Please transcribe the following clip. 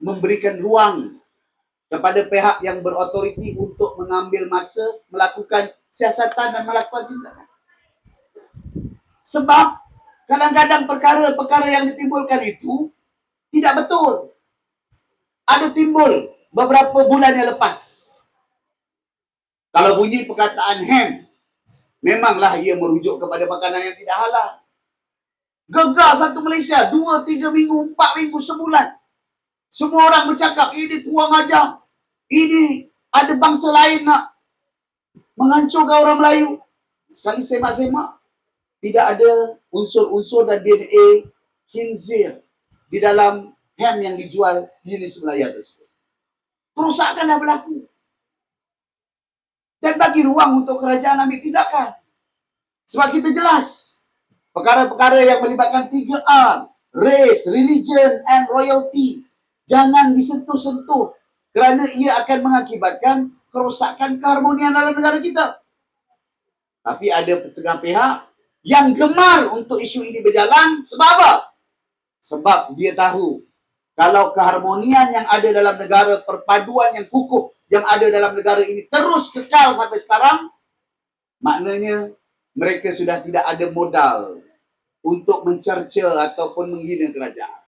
memberikan ruang kepada pihak yang berotoriti untuk mengambil masa melakukan siasatan dan melakukan tindakan. Sebab kadang-kadang perkara-perkara yang ditimbulkan itu tidak betul. Ada timbul beberapa bulan yang lepas. Kalau bunyi perkataan ham, memanglah ia merujuk kepada makanan yang tidak halal. Gegar satu Malaysia, dua, tiga minggu, empat minggu, sebulan. Semua orang bercakap, ini kurang ajar. Ini ada bangsa lain nak menghancurkan orang Melayu. Sekali semak-semak, tidak ada unsur-unsur dan DNA khinzir di dalam ham yang dijual di Melaya tersebut. Kerusakan dah berlaku. Dan bagi ruang untuk kerajaan ambil tindakan. Sebab kita jelas, perkara-perkara yang melibatkan 3R, race, religion and royalty, jangan disentuh-sentuh kerana ia akan mengakibatkan kerosakan keharmonian dalam negara kita. Tapi ada setengah pihak yang gemar untuk isu ini berjalan sebab apa? Sebab dia tahu kalau keharmonian yang ada dalam negara, perpaduan yang kukuh yang ada dalam negara ini terus kekal sampai sekarang, maknanya mereka sudah tidak ada modal untuk mencerca ataupun menghina kerajaan.